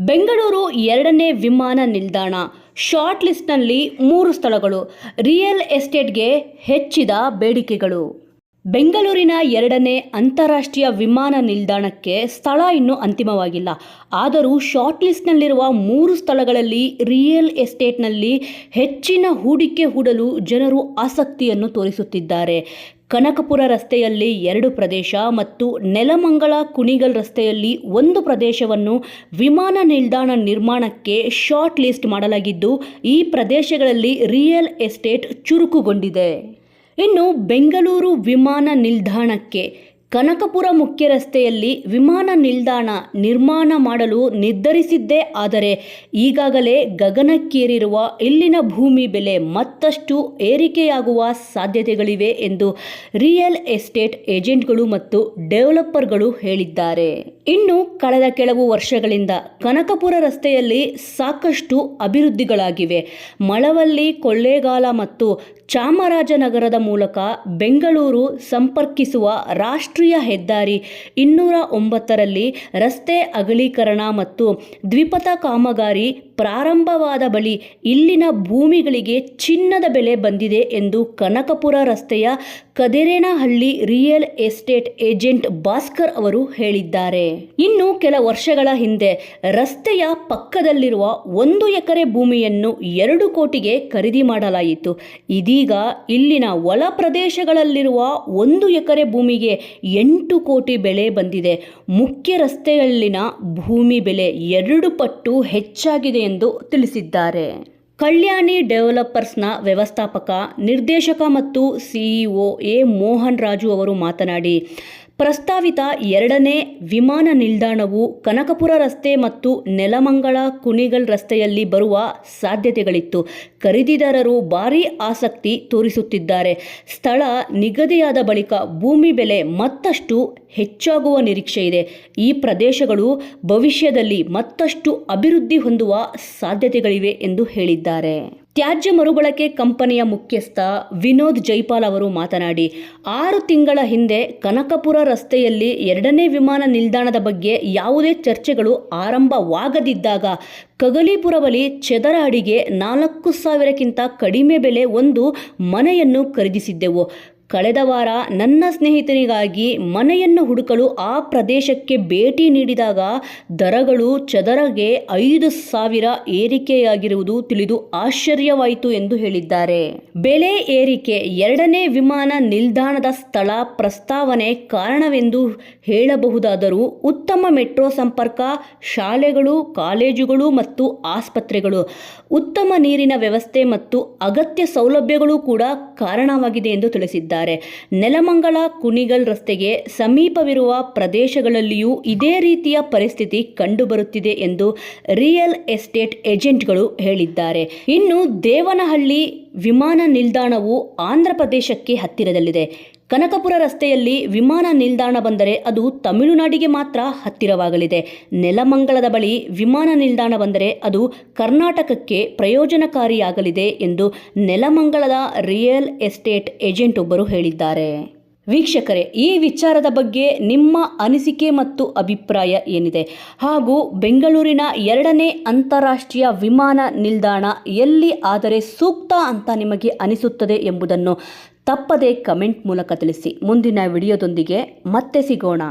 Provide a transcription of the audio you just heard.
ಬೆಂಗಳೂರು ಎರಡನೇ ವಿಮಾನ ನಿಲ್ದಾಣ. ಶಾರ್ಟ್ ಲಿಸ್ಟ್ನಲ್ಲಿ ಮೂರು ಸ್ಥಳಗಳು. ರಿಯಲ್ ಎಸ್ಟೇಟ್ಗೆ ಹೆಚ್ಚಿದ ಬೇಡಿಕೆಗಳು. ಬೆಂಗಳೂರಿನ ಎರಡನೇ ಅಂತಾರಾಷ್ಟ್ರೀಯ ವಿಮಾನ ನಿಲ್ದಾಣಕ್ಕೆ ಸ್ಥಳ ಇನ್ನೂ ಅಂತಿಮವಾಗಿಲ್ಲ. ಆದರೂ ಶಾರ್ಟ್ ಲಿಸ್ಟ್ನಲ್ಲಿರುವ ಮೂರು ಸ್ಥಳಗಳಲ್ಲಿ ರಿಯಲ್ ಎಸ್ಟೇಟ್ನಲ್ಲಿ ಹೆಚ್ಚಿನ ಹೂಡಿಕೆ ಹೂಡಲು ಜನರು ಆಸಕ್ತಿಯನ್ನು ತೋರಿಸುತ್ತಿದ್ದಾರೆ. ಕನಕಪುರ ರಸ್ತೆಯಲ್ಲಿ ಎರಡು ಪ್ರದೇಶ ಮತ್ತು ನೆಲಮಂಗಲ ಕುಣಿಗಲ್ ರಸ್ತೆಯಲ್ಲಿ ಒಂದು ಪ್ರದೇಶವನ್ನು ವಿಮಾನ ನಿಲ್ದಾಣ ನಿರ್ಮಾಣಕ್ಕೆ ಶಾರ್ಟ್ ಲಿಸ್ಟ್ ಮಾಡಲಾಗಿದ್ದು, ಈ ಪ್ರದೇಶಗಳಲ್ಲಿ ರಿಯಲ್ ಎಸ್ಟೇಟ್ ಚುರುಕುಗೊಂಡಿದೆ. ಇನ್ನು ಬೆಂಗಳೂರು ವಿಮಾನ ನಿಲ್ದಾಣಕ್ಕೆ ಕನಕಪುರ ಮುಖ್ಯ ರಸ್ತೆಯಲ್ಲಿ ವಿಮಾನ ನಿಲ್ದಾಣ ನಿರ್ಮಾಣ ಮಾಡಲು ನಿರ್ಧರಿಸಿದ್ದೆ, ಆದರೆ ಈಗಾಗಲೇ ಗಗನಕ್ಕೇರಿರುವ ಇಲ್ಲಿನ ಭೂಮಿ ಬೆಲೆ ಮತ್ತಷ್ಟು ಏರಿಕೆಯಾಗುವ ಸಾಧ್ಯತೆಗಳಿವೆ ಎಂದು ರಿಯಲ್ ಎಸ್ಟೇಟ್ ಏಜೆಂಟ್ಗಳು ಮತ್ತು ಡೆವಲಪರ್ಗಳು ಹೇಳಿದ್ದಾರೆ. ಇನ್ನು ಕಳೆದ ಕೆಲವು ವರ್ಷಗಳಿಂದ ಕನಕಪುರ ರಸ್ತೆಯಲ್ಲಿ ಸಾಕಷ್ಟು ಅಭಿವೃದ್ಧಿಗಳಾಗಿವೆ. ಮಳವಳ್ಳಿ, ಕೊಳ್ಳೇಗಾಲ ಮತ್ತು ಚಾಮರಾಜನಗರದ ಮೂಲಕ ಬೆಂಗಳೂರು ಸಂಪರ್ಕಿಸುವ ರಾಷ್ಟ್ರೀಯ ಹೆದ್ದಾರಿ ಇನ್ನೂರ ಒಂಬತ್ತರಲ್ಲಿ ರಸ್ತೆ ಅಗಲೀಕರಣ ಮತ್ತು ದ್ವಿಪಥ ಕಾಮಗಾರಿ ಪ್ರಾರಂಭವಾದ ಬಳಿ ಇಲ್ಲಿನ ಭೂಮಿಗಳಿಗೆ ಚಿನ್ನದ ಬೆಲೆ ಬಂದಿದೆ ಎಂದು ಕನಕಪುರ ರಸ್ತೆಯ Kadirenahalli real estate agent Bhaskar ಅವರು ಹೇಳಿದ್ದಾರೆ. ಇನ್ನು ಕೆಲ ವರ್ಷಗಳ ಹಿಂದೆ ರಸ್ತೆಯ ಪಕ್ಕದಲ್ಲಿರುವ ಒಂದು ಎಕರೆ ಭೂಮಿಯನ್ನು ಎರಡು ಕೋಟಿಗೆ ಖರೀದಿ ಮಾಡಲಾಯಿತು. ಇದೀಗ ಇಲ್ಲಿನ ಒಳ ಪ್ರದೇಶಗಳಲ್ಲಿರುವ ಒಂದು ಎಕರೆ ಭೂಮಿಗೆ ಎಂಟು ಕೋಟಿ ಬೆಲೆ ಬಂದಿದೆ. ಮುಖ್ಯ ರಸ್ತೆಯಲ್ಲಿನ ಭೂಮಿ ಬೆಲೆ ಎರಡು ಪಟ್ಟು ಹೆಚ್ಚಾಗಿದೆ ಎಂದು ತಿಳಿಸಿದ್ದಾರೆ. ಕಲ್ಯಾಣಿ ಡೆವಲಪರ್ಸ್ನ ವ್ಯವಸ್ಥಾಪಕ ನಿರ್ದೇಶಕ ಮತ್ತು ಸಿಇಒ ಎ ಮೋಹನ್ ರಾಜು ಅವರು ಮಾತನಾಡಿ ಪ್ರಸ್ತಾವಿತ ಎರಡನೇ ವಿಮಾನ ನಿಲ್ದಾಣವು ಕನಕಪುರ ರಸ್ತೆ ಮತ್ತು ನೆಲಮಂಗಳ ಕುಣಿಗಲ್ ರಸ್ತೆಯಲ್ಲಿ ಬರುವ ಸಾಧ್ಯತೆಗಳಿತ್ತು. ಖರೀದಿದಾರರು ಭಾರೀ ಆಸಕ್ತಿ ತೋರಿಸುತ್ತಿದ್ದಾರೆ. ಸ್ಥಳ ನಿಗದಿಯಾದ ಬಳಿಕ ಭೂಮಿ ಬೆಲೆ ಮತ್ತಷ್ಟು ಹೆಚ್ಚಾಗುವ ನಿರೀಕ್ಷೆ ಇದೆ. ಈ ಪ್ರದೇಶಗಳು ಭವಿಷ್ಯದಲ್ಲಿ ಮತ್ತಷ್ಟು ಅಭಿವೃದ್ಧಿ ಹೊಂದುವ ಸಾಧ್ಯತೆಗಳಿವೆ ಎಂದು ಹೇಳಿದ್ದಾರೆ. ತ್ಯಾಜ್ಯ ಮರುಬಳಕೆ ಕಂಪನಿಯ ಮುಖ್ಯಸ್ಥ ವಿನೋದ್ ಜೈಪಾಲ್ ಅವರು ಮಾತನಾಡಿ, ಆರು ತಿಂಗಳ ಹಿಂದೆ ಕನಕಪುರ ರಸ್ತೆಯಲ್ಲಿ ಎರಡನೇ ವಿಮಾನ ನಿಲ್ದಾಣದ ಬಗ್ಗೆ ಯಾವುದೇ ಚರ್ಚೆಗಳು ಆರಂಭವಾಗದಿದ್ದಾಗ ಕಗಲೀಪುರ ಬಳಿ ಚದರ ಅಡಿಗೆ ನಾಲ್ಕು ಸಾವಿರಕ್ಕಿಂತ ಕಡಿಮೆ ಬೆಲೆ ಒಂದು ಮನೆಯನ್ನು ಖರೀದಿಸಿದ್ದೆವು. ಕಳೆದ ವಾರ ನನ್ನ ಸ್ನೇಹಿತನಿಗಾಗಿ ಮನೆಯನ್ನು ಹುಡುಕಲು ಆ ಪ್ರದೇಶಕ್ಕೆ ಭೇಟಿ ನೀಡಿದಾಗ ದರಗಳು ಚದರಗೆ ಐದು ಸಾವಿರ ಏರಿಕೆಯಾಗಿರುವುದು ತಿಳಿದು ಆಶ್ಚರ್ಯವಾಯಿತು ಎಂದು ಹೇಳಿದ್ದಾರೆ. ಬೆಲೆ ಏರಿಕೆ ಎರಡನೇ ವಿಮಾನ ನಿಲ್ದಾಣದ ಸ್ಥಳ ಪ್ರಸ್ತಾವನೆ ಕಾರಣವೆಂದು ಹೇಳಬಹುದಾದರೂ ಉತ್ತಮ ಮೆಟ್ರೋ ಸಂಪರ್ಕ, ಶಾಲೆಗಳು, ಕಾಲೇಜುಗಳು ಮತ್ತು ಆಸ್ಪತ್ರೆಗಳು, ಉತ್ತಮ ನೀರಿನ ವ್ಯವಸ್ಥೆ ಮತ್ತು ಅಗತ್ಯ ಸೌಲಭ್ಯಗಳು ಕೂಡ ಕಾರಣವಾಗಿದೆ ಎಂದು ತಿಳಿಸಿದ್ದಾರೆ. ನೆಲಮಂಗಲ ಕುಣಿಗಲ್ ರಸ್ತೆಗೆ ಸಮೀಪವಿರುವ ಪ್ರದೇಶಗಳಲ್ಲಿಯೂ ಇದೇ ರೀತಿಯ ಪರಿಸ್ಥಿತಿ ಕಂಡುಬರುತ್ತಿದೆ ಎಂದು ರಿಯಲ್ ಎಸ್ಟೇಟ್ ಏಜೆಂಟ್ಗಳು ಹೇಳಿದ್ದಾರೆ. ಇನ್ನು ದೇವನಹಳ್ಳಿ ವಿಮಾನ ನಿಲ್ದಾಣವು ಆಂಧ್ರ ಪ್ರದೇಶಕ್ಕೆ ಹತ್ತಿರದಲ್ಲಿದೆ. ಕನಕಪುರ ರಸ್ತೆಯಲ್ಲಿ ವಿಮಾನ ನಿಲ್ದಾಣ ಬಂದರೆ ಅದು ತಮಿಳುನಾಡಿಗೆ ಮಾತ್ರ ಹತ್ತಿರವಾಗಲಿದೆ. ನೆಲಮಂಗಲದ ಬಳಿ ವಿಮಾನ ನಿಲ್ದಾಣ ಬಂದರೆ ಅದು ಕರ್ನಾಟಕಕ್ಕೆ ಪ್ರಯೋಜನಕಾರಿಯಾಗಲಿದೆ ಎಂದು ನೆಲಮಂಗಲದ ರಿಯಲ್ ಎಸ್ಟೇಟ್ ಏಜೆಂಟ್ ಒಬ್ಬರು ಹೇಳಿದ್ದಾರೆ. ವೀಕ್ಷಕರೇ, ಈ ವಿಚಾರದ ಬಗ್ಗೆ ನಿಮ್ಮ ಅನಿಸಿಕೆ ಮತ್ತು ಅಭಿಪ್ರಾಯ ಏನಿದೆ? ಹಾಗೂ ಬೆಂಗಳೂರಿನ ಎರಡನೇ ಅಂತಾರಾಷ್ಟ್ರೀಯ ವಿಮಾನ ನಿಲ್ದಾಣ ಎಲ್ಲಿ ಆದರೆ ಸೂಕ್ತ ಅಂತ ನಿಮಗೆ ಅನಿಸುತ್ತದೆ ಎಂಬುದನ್ನು ತಪ್ಪದೇ ಕಮೆಂಟ್ ಮೂಲಕ ತಿಳಿಸಿ. ಮುಂದಿನ ವಿಡಿಯೋದೊಂದಿಗೆ ಮತ್ತೆ ಸಿಗೋಣ.